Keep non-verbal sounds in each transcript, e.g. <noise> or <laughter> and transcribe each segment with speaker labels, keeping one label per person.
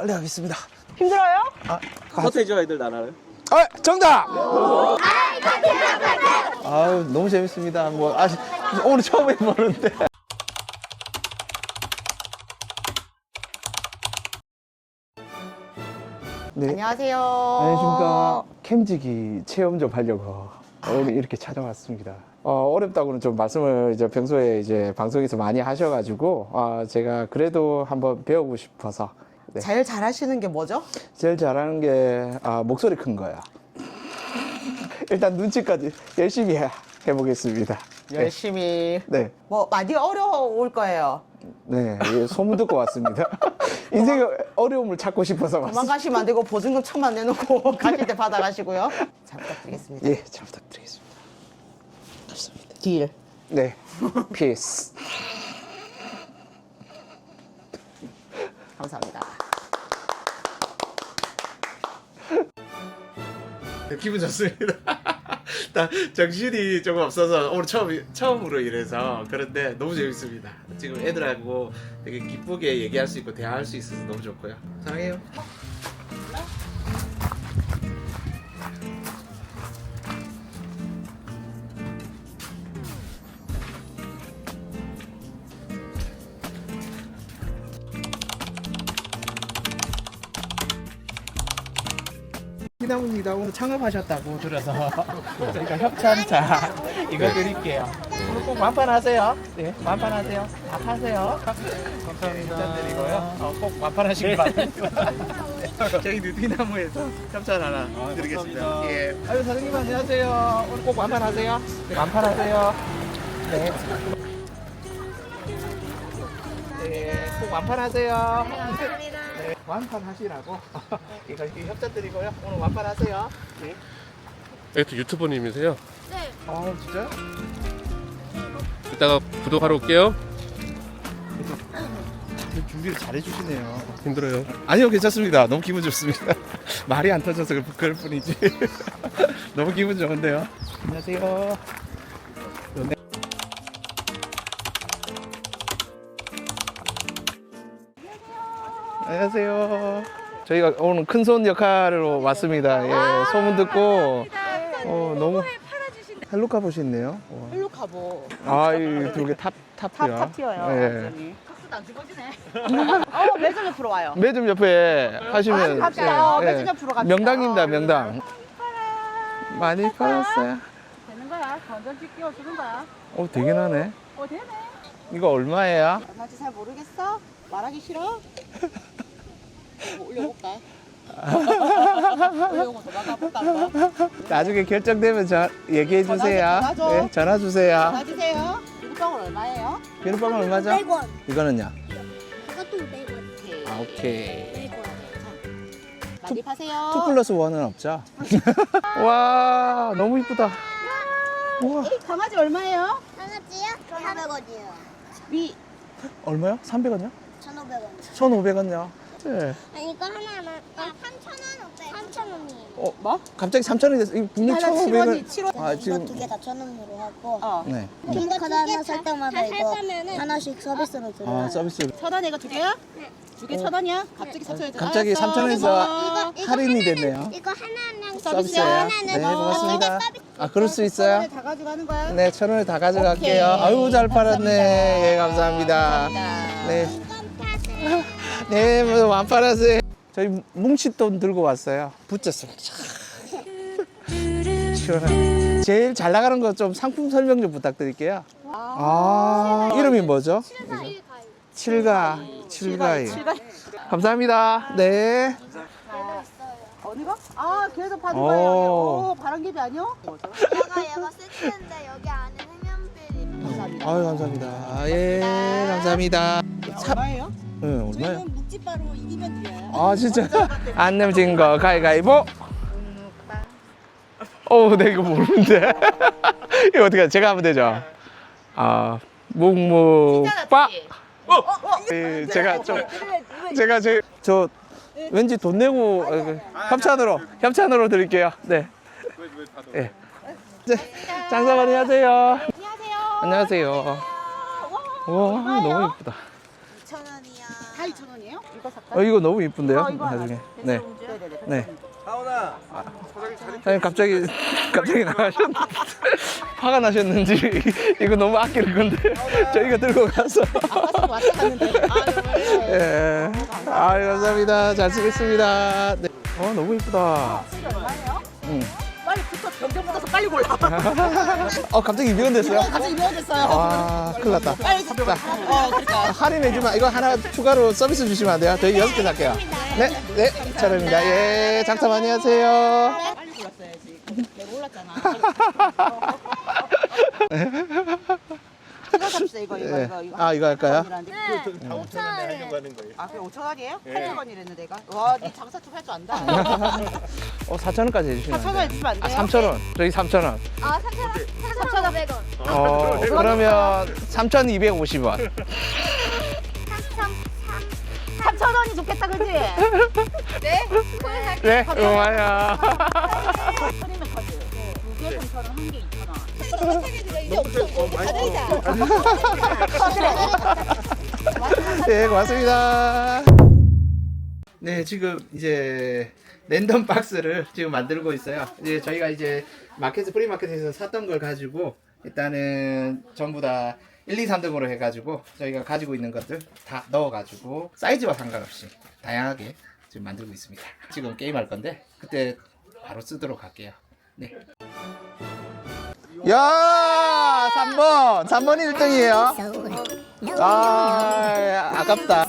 Speaker 1: 빨리 가겠습니다.
Speaker 2: 힘들어요?
Speaker 3: 서태지 아이들 나라요?
Speaker 1: 아, 정답! 아유, 너무 재밌습니다. 뭐, 아, 오늘 처음 해보는데. 네.
Speaker 2: 안녕하세요.
Speaker 1: 안녕하십니까. 캠지기 체험 좀 하려고 오늘 이렇게 찾아왔습니다. 어, 어렵다고는 좀 말씀을 이제 평소에 이제 방송에서 많이 하셔가지고, 아, 제가 그래도 한번 배우고 싶어서. 네.
Speaker 2: 제일 잘하시는 게 뭐죠?
Speaker 1: 제일 잘하는 게, 아, 목소리 큰 거야. 일단 눈치까지 열심히 해, 해보겠습니다.
Speaker 2: 열심히.
Speaker 1: 네.
Speaker 2: 뭐 많이 어려울 거예요.
Speaker 1: 네. 예, 소문 듣고 왔습니다. <laughs> 인생의 어려움을 찾고 싶어서 왔습니다.
Speaker 2: 도망가시면 안 되고 보증금 천만 내놓고 <laughs> 가실 때 받아가시고요. 잘 부탁드리겠습니다.
Speaker 1: 예, 잘 부탁드리겠습니다. 좋습니다.
Speaker 2: 딜.
Speaker 1: 네. 피스.
Speaker 2: 감사합니다.
Speaker 4: 기분 좋습니다. <laughs> 다 정신이 조금 없어서 오늘 처음 처음으로 이래서 그런데 너무 재밌습니다. 지금 애들하고 되게 기쁘게 얘기할 수 있고 대화할 수 있어서 너무 좋고요. 사랑해요.
Speaker 3: 피나무입니다. 오늘 창업하셨다고 들어서 <laughs> 저희가 협찬차 이거 드릴게요. 오늘 꼭 만판하세요. 네, 만판하세요. 다 파세요. 감사합니다. 협찬드리고요. 어, 꼭 만판하시길 바랍니다. 네, <laughs> 저희 느티나무에서 협찬 하나 드리겠습니다. 예. 아유 사장님 안녕하세요. 오늘 꼭 만판하세요. 네, 만판하세요. 네. 네, 꼭 완판하세요. 네, 완판 하시라고 <laughs> 이거 이렇게 협찬 드리고요. 오늘 완판 하세요. 네.
Speaker 5: 이것도 유튜버님이세요?
Speaker 3: 아 진짜요?
Speaker 5: 이따가 구독하러 올게요.
Speaker 4: 준비를 잘해 주시네요.
Speaker 5: 힘들어요.
Speaker 4: 아니요 괜찮습니다. 너무 기분 좋습니다. <laughs> 말이 안 터져서 그- 그럴 뿐이지. <laughs> 너무 기분 좋은데요.
Speaker 3: 안녕하세요.
Speaker 1: 안녕하세요. 저희가 오늘 큰손 역할로 왔습니다. 예, 소문 듣고 어, 너무 헬로카 보시네요.
Speaker 2: 헬로카보.
Speaker 1: 아, 이두개 탑, 탑이야.
Speaker 2: 탑, 탑티어요.
Speaker 1: 예.
Speaker 2: 완전히. <laughs> 어, 매점 옆으로 와요.
Speaker 1: 매점 옆에 하시면
Speaker 2: 아, 갑자요.
Speaker 1: 예,
Speaker 2: 매점 옆으로 갑시다.
Speaker 1: 명당입니다,
Speaker 2: 어,
Speaker 1: 명당. 많이 팔았어요.
Speaker 6: 되는 거야. 건전지 끼워주는 거야.
Speaker 1: 어, 되긴 하네.
Speaker 6: 어, 되네.
Speaker 1: 이거 얼마예요?
Speaker 2: 얼마인지 잘 모르겠어? 말하기 싫어? <laughs> 뭐 올려볼까? 올려보고 도망가 볼까? 한번?
Speaker 1: 나중에 결정되면 저 얘기해
Speaker 2: 전화
Speaker 1: 주세요.
Speaker 2: 좀 전화 줘.
Speaker 1: 네, 전화 주세요.
Speaker 2: 전화주세요. 유통은 얼마예요?
Speaker 1: 비눗방울 얼마죠?
Speaker 7: 100원.
Speaker 1: 이거는요?
Speaker 7: 이것도 100원.
Speaker 1: 아, 오케이.
Speaker 7: 100원.
Speaker 2: 많이 파세요.
Speaker 1: 투 플러스 원은 없죠? <laughs> 와, 너무 이쁘다. 우와,
Speaker 2: 이 강아지 얼마예요?
Speaker 7: 강아지요? 1,500원이에요.
Speaker 2: 위
Speaker 1: 얼마요? 300원이요?
Speaker 7: 1,500원.
Speaker 1: 1,500원요? 네.
Speaker 7: 아니, 이거 하나만. 아, 3,000원. 3,000원이에요.
Speaker 1: 어, 뭐? 갑자기 3,000원이 됐어. 이거 분명히
Speaker 2: 하나
Speaker 1: 1,500원.
Speaker 2: 7원이 7원.
Speaker 1: 아,
Speaker 7: 이거
Speaker 1: 지금.
Speaker 7: 두개다 1,000원으로 하고.
Speaker 2: 어.
Speaker 1: 네.
Speaker 7: 이거 하나 살 때마다 이거 하나씩 서비스로 들어요.
Speaker 1: 아, 서비스.
Speaker 2: 천원 이거 두 개야? 두 개 천 원이야? 갑자기 3천 원.
Speaker 1: 갑자기 3,000원 에서 할인이 됐네요.
Speaker 7: 이거 하나는
Speaker 1: 서비스예요.
Speaker 7: 하나는
Speaker 1: 네,
Speaker 7: 어,
Speaker 1: 고맙습니다.
Speaker 7: 서비스.
Speaker 1: 아, 그럴 수 있어요?
Speaker 2: 다 가져가는 거야?
Speaker 1: 네, 천 원에 다 가져갈게요.
Speaker 2: 오케이.
Speaker 1: 아유, 잘 팔았네. 예, 감사합니다.
Speaker 2: 감사합니다.
Speaker 1: 네.
Speaker 7: 이건 파세요.
Speaker 1: 네, 뭐, 완판하세요. 저희 뭉칫돈 들고 왔어요. 붙였어요. 시원하네. 제일 잘 나가는 거 좀 상품 설명 좀 부탁드릴게요. 아, 이름이 뭐죠? 칠가. 칠가이.
Speaker 2: 칠가.
Speaker 1: 감사합니다. 네.
Speaker 2: 어디가? 아, 걔도 파는
Speaker 1: 오.
Speaker 2: 거예요. 오, 바람개비 아니요?
Speaker 7: 얘가 얘가 세트인데 여기 안에.
Speaker 2: 감사합니다.
Speaker 1: 아유, 감사합니다. 아, 예, 감사합니다. 사,
Speaker 2: 얼마예요?
Speaker 1: 네, 얼마요?
Speaker 2: 저희는 묵찌바로 이기면 드려요.
Speaker 1: 아, 진짜. <laughs> 안 내면 거 가위가위보. 어, 내 이거 모르는데. <laughs> 이거 어떻게, 제가 하면 되죠? 아, 묵묵빠. 예, 제가 좀, 제가 저, 저, 왠지 돈 내고, 어, 그, 협찬으로, 협찬으로 드릴게요. 네. 예. 네. 장사 많이 하세요.
Speaker 7: 안녕하세요.
Speaker 1: 안녕하세요. 와, 너무 예쁘다.
Speaker 7: 2,000원이야.
Speaker 2: 다 2천 원이에요? 이거 살까?
Speaker 1: 어, 이거 너무 이쁜데요?
Speaker 2: 어, 이거 하나.
Speaker 1: 나중에. 네.
Speaker 2: 네네네.
Speaker 1: 네. 아, 사장님 갑자기 갑자기 나가셨는데 <laughs> 화가 나셨는지 <laughs> 이거 너무 아끼는 건데 저희가 들고 가서
Speaker 2: 아까 왔다 갔는데. 네. <laughs>
Speaker 1: 예. 아 감사합니다 잘 쓰겠습니다 네. 어 너무 이쁘다
Speaker 2: 얼마예요?
Speaker 1: 응.
Speaker 2: 경쟁 붙어서 빨리 골라. <laughs>
Speaker 1: 어 갑자기 미련됐어요
Speaker 2: 갑자기 미워졌어요.
Speaker 1: 아 큰일 났다
Speaker 2: 빨리 자. 어, 그러니까.
Speaker 1: 할인해주면 이거 하나 추가로 서비스 주시면 안 돼요? 저희 여섯 개 살게요 네, 네, 차례입니다 예, 장사 많이 하세요
Speaker 2: 빨리 골랐어야지. 내가 몰랐잖아. <laughs> 이거 삽시다 이거 이거
Speaker 1: 예.
Speaker 2: 이거 이거.
Speaker 1: 아 이거 할까요?
Speaker 2: 원이라는데
Speaker 7: 네.
Speaker 2: 그-
Speaker 7: 5천 원.
Speaker 2: 아, 그게 5천 원이에요? 8천 원이랬는데 내가. 와, 니 장사 좀 할 줄 안다.
Speaker 1: 어 4천 원까지 해주시면
Speaker 2: 4천 안원
Speaker 1: 돼요?
Speaker 2: 주면 안
Speaker 1: 아
Speaker 2: 돼요?
Speaker 1: 3천 원 저희 3천
Speaker 7: 원아 3천 원. 3천 500원.
Speaker 1: 어, 그러면 3,250원
Speaker 2: 3천 원이 좋겠다, 그지?
Speaker 7: 네. 그걸 살
Speaker 1: 네, 고마워요
Speaker 2: 프리미엄 카드. 두개 3천 원, 한 개 2천 원. <laughs>
Speaker 1: 네, 고맙습니다. 네, 지금 이제 랜덤 박스를 지금 만들고 있어요. 이제 저희가 이제 마켓 프리마켓에서 샀던 걸 가지고 일단은 전부 다 1, 2, 3등으로 해가지고 저희가 가지고 있는 것들 다 넣어가지고 사이즈와 상관없이 다양하게 지금 만들고 있습니다. 지금 게임 할 건데 그때 바로 쓰도록 할게요. 네. 야, 3번, 3번이 1등이에요. 아, 아깝다.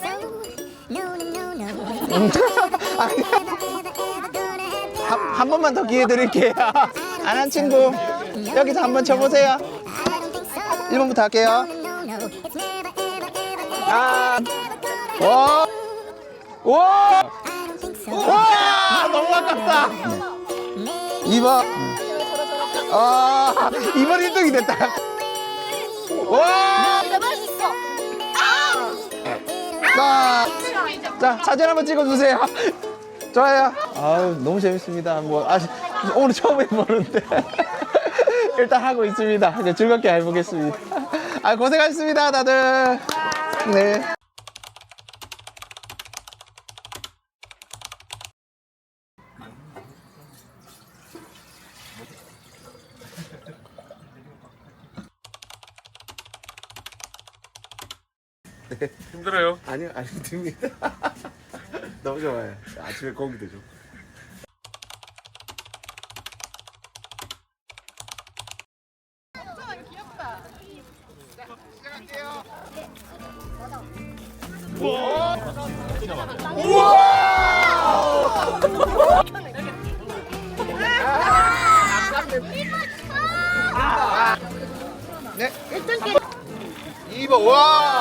Speaker 1: 한, 한 번만 더 기회 드릴게요. 안 한 친구, 여기서 한 번 쳐보세요. 1번부터 할게요. 아, 와, 와, 와, 너무 아깝다. 2번. 아, 2번 1등이 됐다. 와, 자, 자, 사진 한번 찍어주세요. 좋아요. 아우, 너무 재밌습니다. 뭐, 아, 오늘 처음 해보는데. <laughs> 일단 하고 있습니다. 이제 즐겁게 해보겠습니다. 아, 고생하셨습니다, 다들. 네.
Speaker 5: 힘들어요.
Speaker 4: 아니요, 아니 됩니다. <laughs> 너무 좋아요. 아침에 고기도 좋고.
Speaker 1: 네. 2번, 와!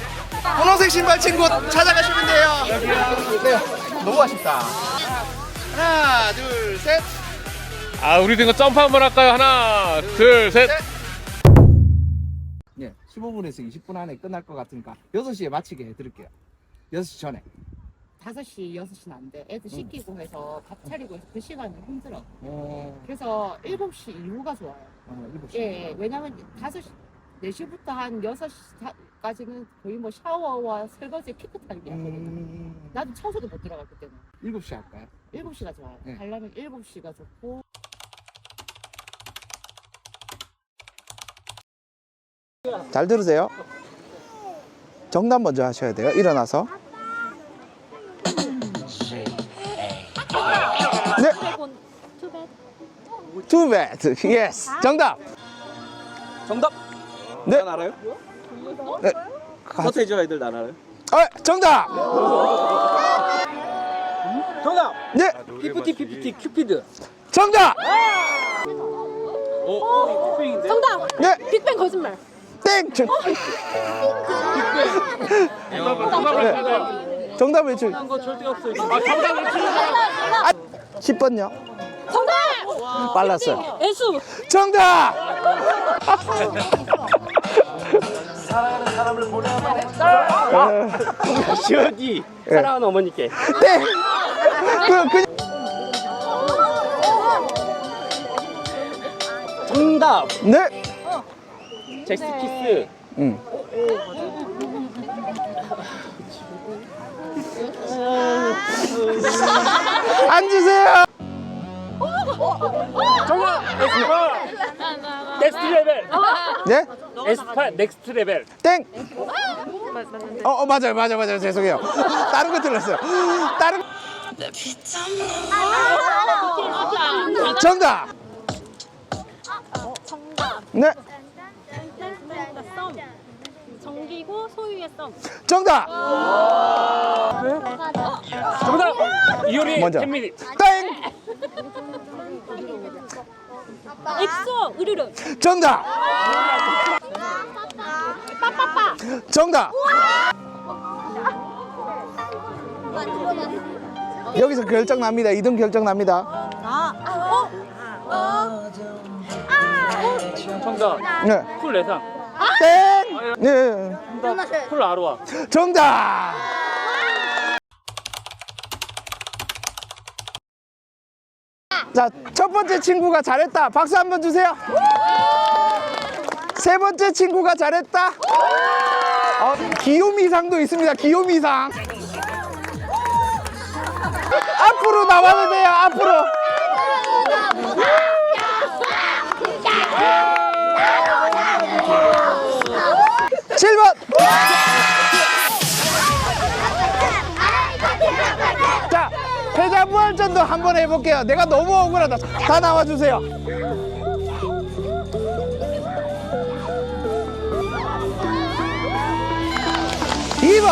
Speaker 1: 분홍색 신발 친구 찾아가시면 돼요. 네, 너무 아쉽다. 하나, 둘, 셋.
Speaker 5: 아, 우리 거 점프 한번 할까요? 하나, 둘, 셋.
Speaker 1: 네, 15분에서 20분 안에 끝날 것 같으니까 6시에 마치게 해드릴게요. 6시 전에.
Speaker 6: 5시, 6시는 안 돼. 애들 씻기고 해서 밥 차리고 해서 그 시간이 힘들어.
Speaker 1: 어,
Speaker 6: 그래서 7시 이후가 좋아요.
Speaker 1: 어 7시.
Speaker 6: 예, 예. 왜냐면 5시, 4시부터 한 6시 까지는 거의 뭐 샤워와 설거지 피크 타임이야. 거기는.
Speaker 1: 음,
Speaker 6: 나도 청소도 못 들어갈 그때는.
Speaker 1: 7시 할까요?
Speaker 6: 7시가 좋아요.
Speaker 1: 네.
Speaker 6: 가려면 7시가 좋고.
Speaker 1: 잘 들으세요. 정답 먼저 하셔야 돼요. 일어나서. 네. 투 배트. 예스. 정답.
Speaker 8: 정답
Speaker 1: 네.
Speaker 8: 난 알아요?
Speaker 1: 네. 가-
Speaker 8: 서태지 아이들 난 알아요?
Speaker 1: 아, 정답.
Speaker 8: 정답
Speaker 1: 네.
Speaker 8: 피프티 피프티 큐피드
Speaker 1: 정답.
Speaker 8: 어? 빅뱅인데?
Speaker 6: 정답!
Speaker 1: 네.
Speaker 6: 빅뱅 거짓말.
Speaker 1: 땡. 정- 네. 정답 외출.
Speaker 8: 거 절대 없어요. 아, 정답 외치는
Speaker 1: 10번요. 정답! 빨랐어요.
Speaker 6: 애수.
Speaker 1: 정답! <laughs>
Speaker 8: 지어지. 사랑하는 어머니께.
Speaker 1: 네! 그, 그,
Speaker 8: 정답.
Speaker 1: 네!
Speaker 8: 잭스키스.
Speaker 1: 응. 앉으세요!
Speaker 8: 정답. 넥스트 레벨.
Speaker 1: 네?
Speaker 8: 에스파 넥스트 레벨.
Speaker 1: 땡! 어, 어, 맞아요, 맞아요, 맞아요. 죄송해요. 다른 거 들렸어요. 다른 정답!
Speaker 7: 정답.
Speaker 1: 네,
Speaker 7: 썸. 정기고 소유의 썸.
Speaker 1: 정답!
Speaker 8: 정답. 이효리
Speaker 1: 먼저. 땡!
Speaker 7: 엑소 으르르.
Speaker 1: 정답! 정답! 여기서 결정 납니다. 2등 결정 납니다.
Speaker 8: 정답.
Speaker 1: 네.
Speaker 8: 쿨 내상.
Speaker 1: 땡! 네.
Speaker 8: 쿨 아로아.
Speaker 1: 정답! 자, 첫 번째 친구가 잘했다. 박수 한 번 주세요. 세 번째 친구가 잘했다. 어, 기요미상도 있습니다. 기요미상. 앞으로 나와도 돼요. 앞으로. 칠번 패자 부활전도 한번 해볼게요. 내가 너무 억울하다. 다 나와주세요. 이번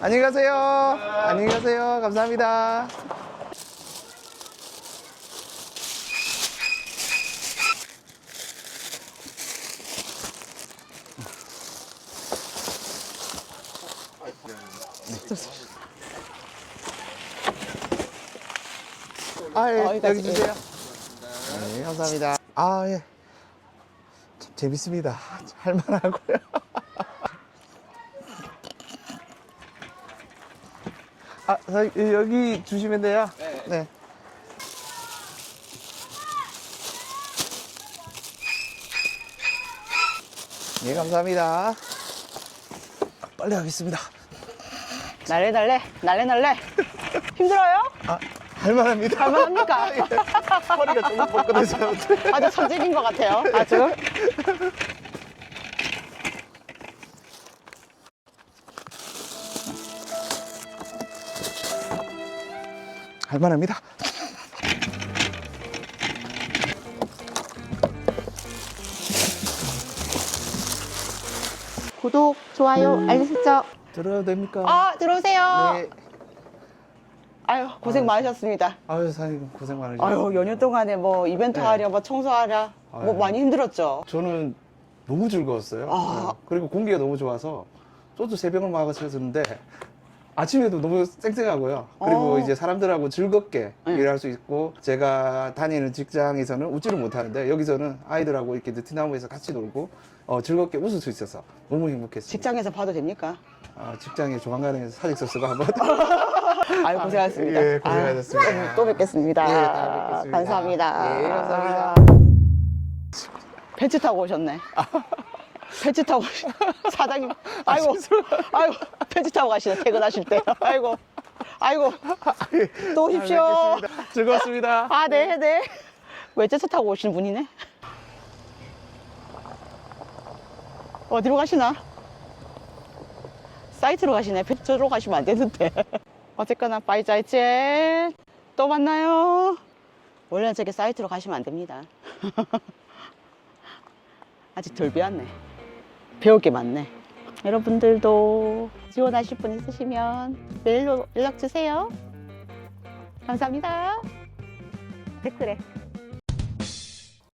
Speaker 1: 안녕히 가세요. 안녕히 가세요. 감사합니다. 아, 예, 여기 주세요. 네, 감사합니다. 아, 예. 참 재밌습니다. 할만하고요. <laughs> 아, 사- 여기 주시면 돼요. 네. 네, 감사합니다. 빨리 가겠습니다.
Speaker 2: 날래 날래 날래 날래. 힘들어요?
Speaker 1: 아, 할만합니다.
Speaker 2: 할만합니까? <laughs>
Speaker 1: 허리가 조금 뻗거든요.
Speaker 2: 아주 천직인 것 같아요. 아주.
Speaker 1: 할만합니다.
Speaker 2: 구독, 좋아요, 알림 설정.
Speaker 1: 들어도 됩니까?
Speaker 2: 아 들어오세요.
Speaker 1: 네.
Speaker 2: 아유 고생 많으셨습니다.
Speaker 1: 아유, 사장님 고생 많으셨어요.
Speaker 2: 아유 연휴 동안에 뭐 이벤트
Speaker 1: 네.
Speaker 2: 하랴, 뭐 청소하랴, 뭐
Speaker 1: 아유.
Speaker 2: 많이 힘들었죠.
Speaker 1: 저는 너무 즐거웠어요.
Speaker 2: 아.
Speaker 1: 네. 그리고 공기가 너무 좋아서 소주 세 병을 마셨는데 아침에도 너무 쌩쌩하고요. 그리고
Speaker 2: 어.
Speaker 1: 이제 사람들하고 즐겁게
Speaker 2: 네.
Speaker 1: 일할 수 있고 제가 다니는 직장에서는 웃지를 못하는데 여기서는 아이들하고 이렇게 느티나무에서 같이 놀고 어, 즐겁게 웃을 수 있어서 너무 행복했습니다.
Speaker 2: 직장에서 봐도 됩니까?
Speaker 1: 아, 직장에 조만간에 사직서 쓰고 한번 <laughs> <laughs>
Speaker 2: 아유 고생하셨습니다.
Speaker 1: 예, 고생하셨습니다.
Speaker 2: 아, 또 뵙겠습니다.
Speaker 1: 예, 뵙겠습니다.
Speaker 2: 감사합니다.
Speaker 1: 예, 감사합니다.
Speaker 2: 벤츠 타고 오셨네. 벤츠 타고 오시- 사장님. 아이고, 아이고, 벤츠 타고 가시네. 퇴근하실 때. 아이고, 아이고. 또 오십시오.
Speaker 1: 알겠습니다. 즐거웠습니다.
Speaker 2: 아, 네, 네. 외제차 타고 오시는 분이네. 어디로 가시나? 사이트로 가시네. 벤츠로 가시면 안 되는데. 어쨌거나, 빠이자이젠. 또 만나요. 원래는 저게 사이트로 가시면 안 됩니다. <laughs> 아직 덜 배웠네. 배울 게 많네. 여러분들도 지원하실 분 있으시면 메일로 연락 주세요. 감사합니다. 댓글에